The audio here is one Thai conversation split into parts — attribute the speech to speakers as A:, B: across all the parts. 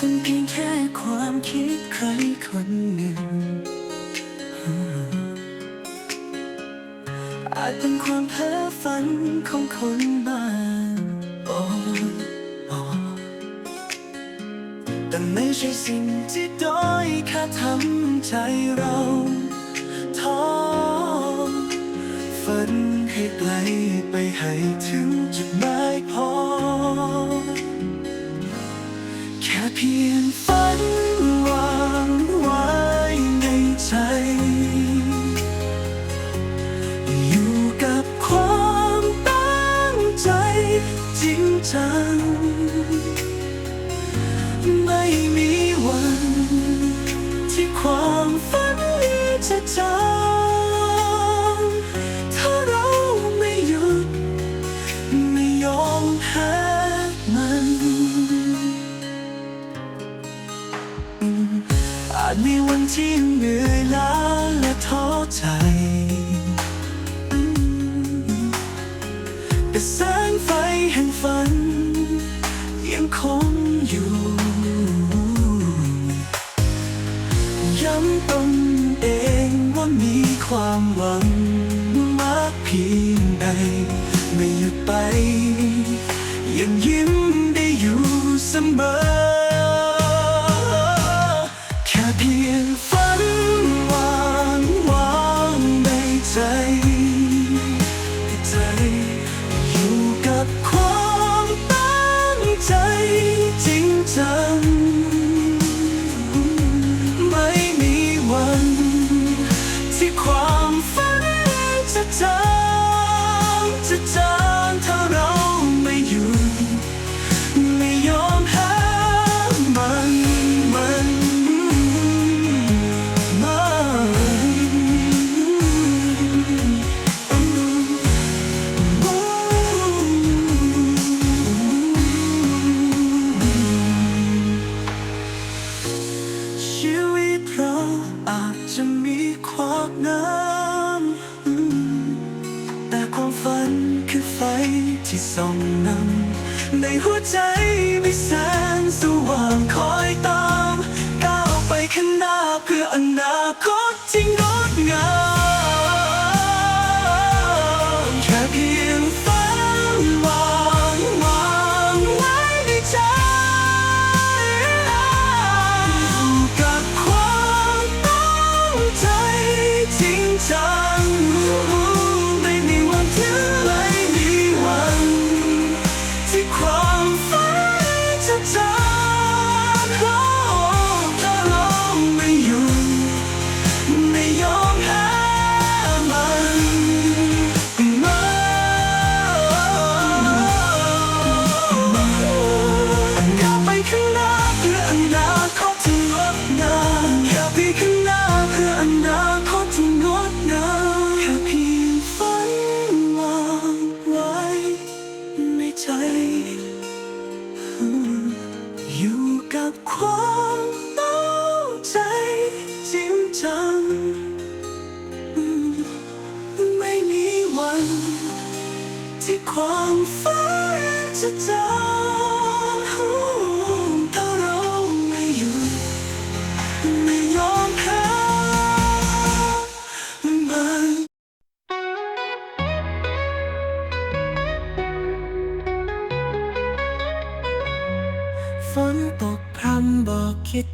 A: เป็นเพียงแค่ความคิดใครคนหนึ่ง อาจเป็นความเพ้อฝันของคนบ้างโอโอ้แต่ไม่ใช่สิ่งที่ด้อยค่าทำใจเราท้อฝันให้ไกลไปให้ถึง เพียงฝันวางไว้ในใจ แต่แสงไฟแห่งฝัน ยังคงอยู่ย้ำตนเองว่ามีความหวังมากเพียงใดไม่หยุดไป ยังยิ้มได้อยู่เสมอ ในหัวใจมีแสงสว่างคอยตาม ก้าวไปข้างหน้าเพื่ออนาคตที่งดงาม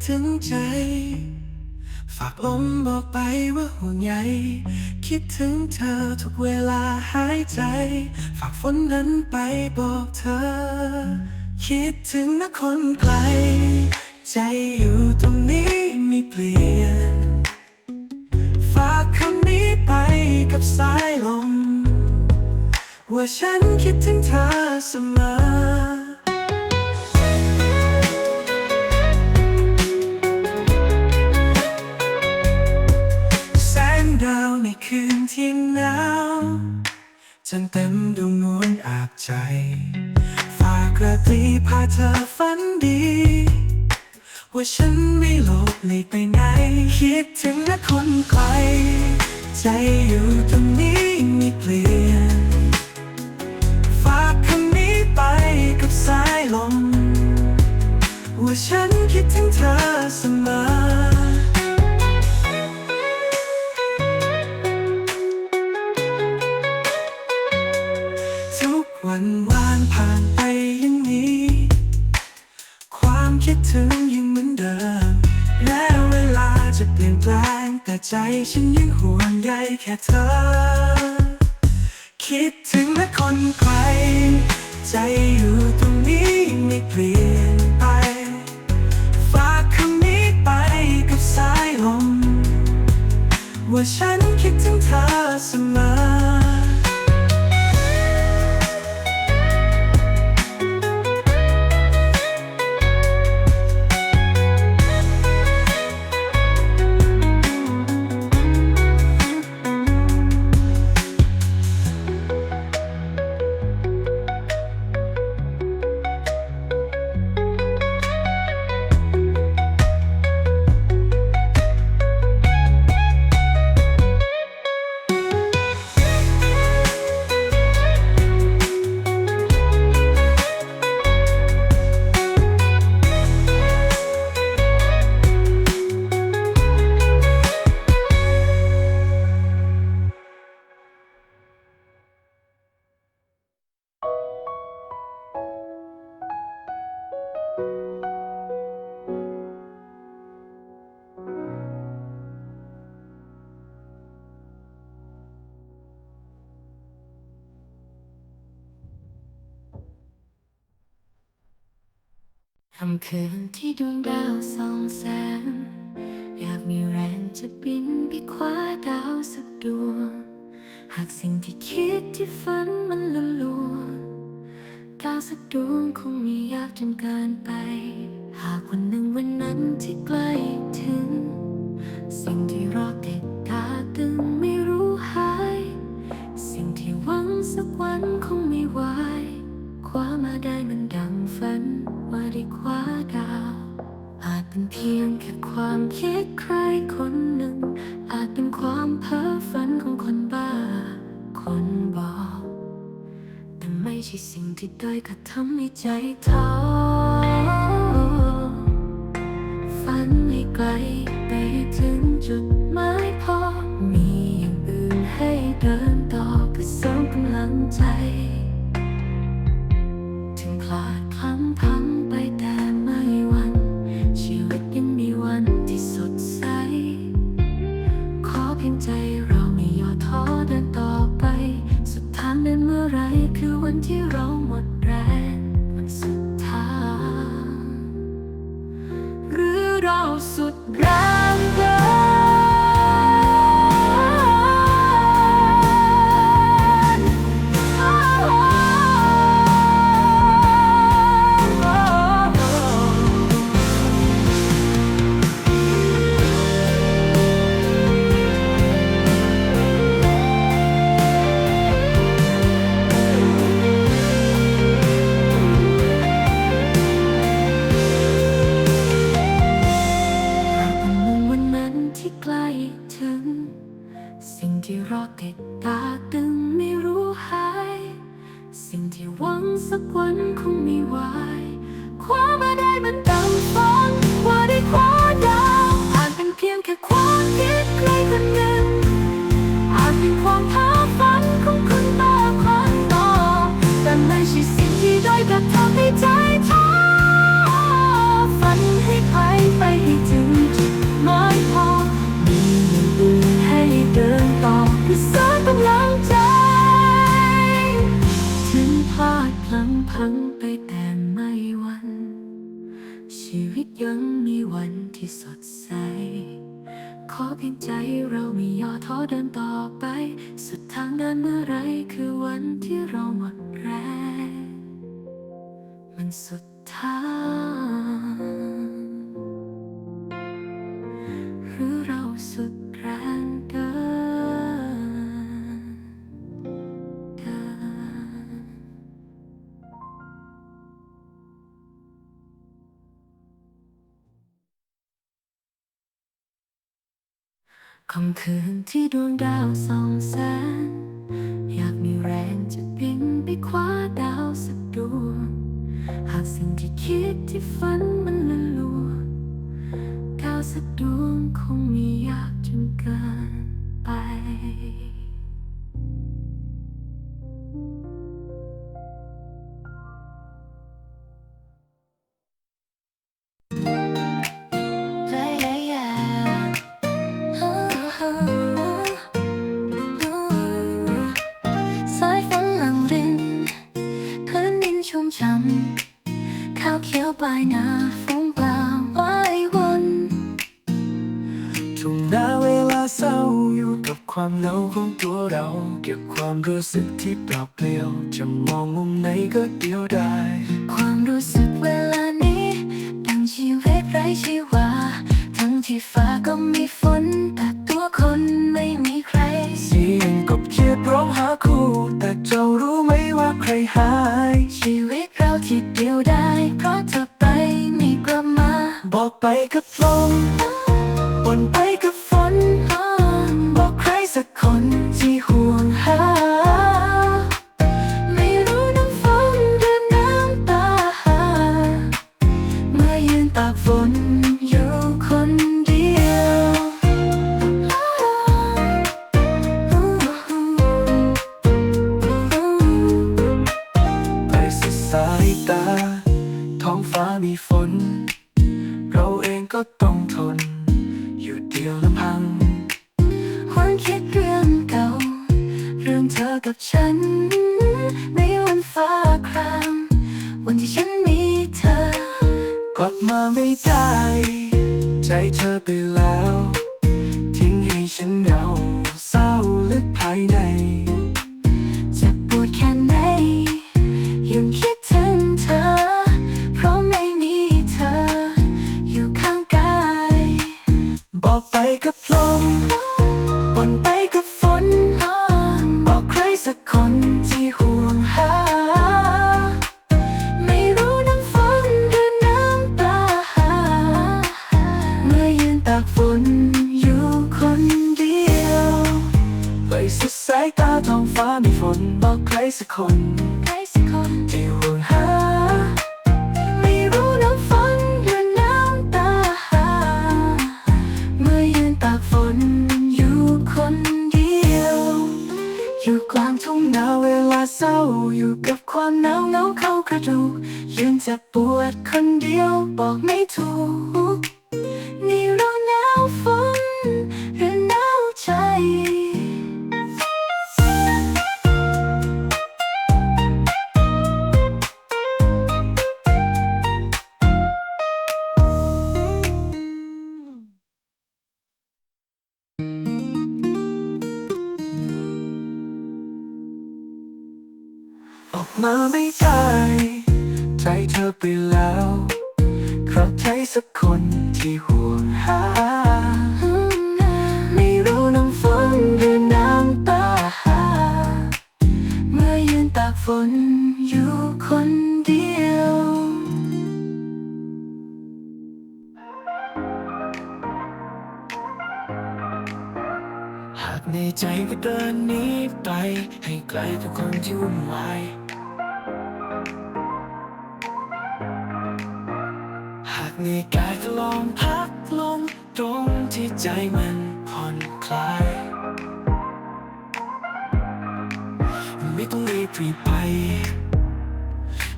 A: ถึงใจ ฝากลมบอกไปว่าห่วงใยคิดถึงเธอทุกเวลาหายใจ ฝากฝนนั้นไปบอกเธอ คิดถึงนะคนไกล ใจอยู่ตรงนี้ไม่เปลี่ยน ฝากคำนี้ไปกับสายลม ว่าฉันคิดถึงเธอเสมอ คืนที่หนาวจนเต็มดวงนวลอาบใจ ฝากกราตรีพาเธอฝันดี ว่าฉันไม่หลบหลีกไปไหน คิดถึงนะคนไกล ใจอยู่ตรงนี้ไม่เปลี่ยน ฝากคำนี้ไปกับสายลม ว่าฉันคิดนา คำคื
B: นที่ดวงดาวส่องแสง อยากมีแรงจะบินไปคว้าดาวสักดวง หากสิ่งที่คิดที่ฝันมันละลวงดาวสักดวงคงไมียากจนเกินไป หากวันหนึ่งวันนั้นที่ใกล้ หรือเราสุดแรงเดินเดินคำคืนที่ดวงดาวส่องแสงอยากมีแรงจะบินไปคว้าดาวสักดวง หากสิ่งที่คิดที่ฝัน สักดวงคงมียากจนเกินไป
A: ความเหงาของตัวเรา เก็บความรู้สึกที่เปล่าเปลี่ยว จะมองมุมไหนก็เดียวได้
B: ความรู้สึกเวลานี้ดังชีวิตไร้ชีวา ทั้งที่ฟ้าก็มีฝน แต่ตัวคนไม่มีใคร
A: เสียงกบเขียดร้องหาคู่ แต่เจ้ารู้ไหมว่าใครหาย
B: ชีวิตเราที่เดียวได้ เพราะเธอไปไม่กลับมา
A: บอกไปกับลมบ
B: เรา
A: เองก็ต้องทน อยู่เดียวลำพัง
B: ความคิดเรื่องเก่า เรื่องเธอกับฉัน ในวันฟ้าคราม วันที่ฉันมีเธอ
A: กลับมาไม่ได้ ใจเธอไปแล้ว
B: คน
A: ใจก็
B: เดิ
A: นห
B: นี้
A: ไป ให้ไกลจากคนที่วุ่นวายหากในกายก็ลองพักลงตรงที่ใจมันผ่อนคลายไม่ต้องรีบรีบไป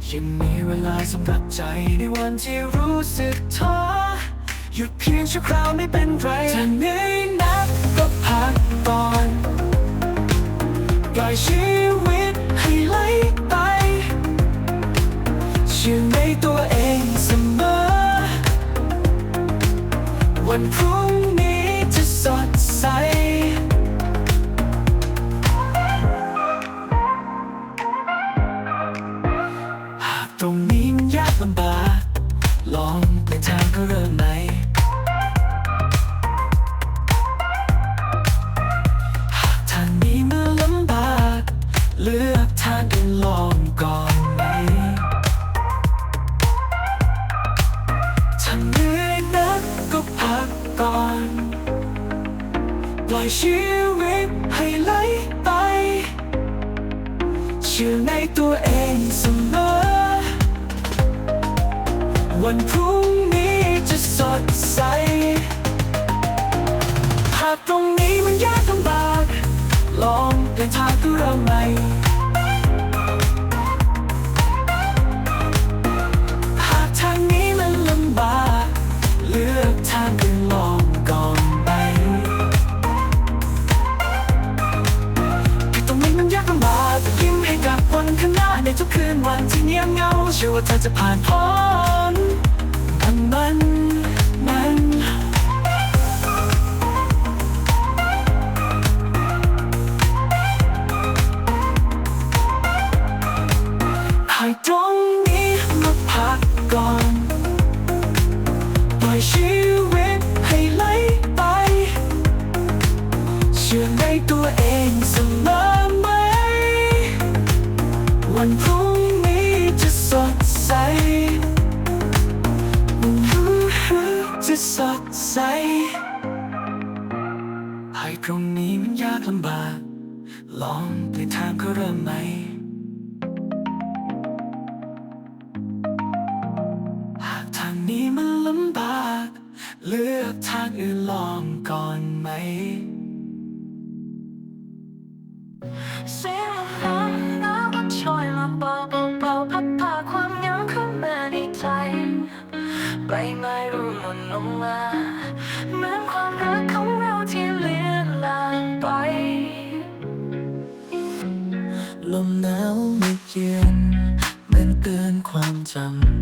A: ยังมีเวลาสำหรับใจในวันที่รู้สึกท้อหยุดเพียงชั่วคราวไม่เป็นไร วั ชีวิตให้ไหลไป เชื่อในตัวเองเสมอ วันพรุ่งนี้จะสดใส หากตรงนี้มันยากลำบาก ลองเดินทาตัวเราใหม่ ทุกคืนวันที่เงียบเงาเชื่อว่าเธอจะผ่านพ้นมัน สดใส ให้พรุ่งนี้มันยากลำบาก ลองไปทางขาเริ่มไหม หากทางนี้มันลำบาก เลือกทางอื่นลองก่อนไหม
B: อมา เห
A: มือนความรักของเราที่เลือนลางไป ลมหนาวไม่เยือนเหมือนเกินความจำ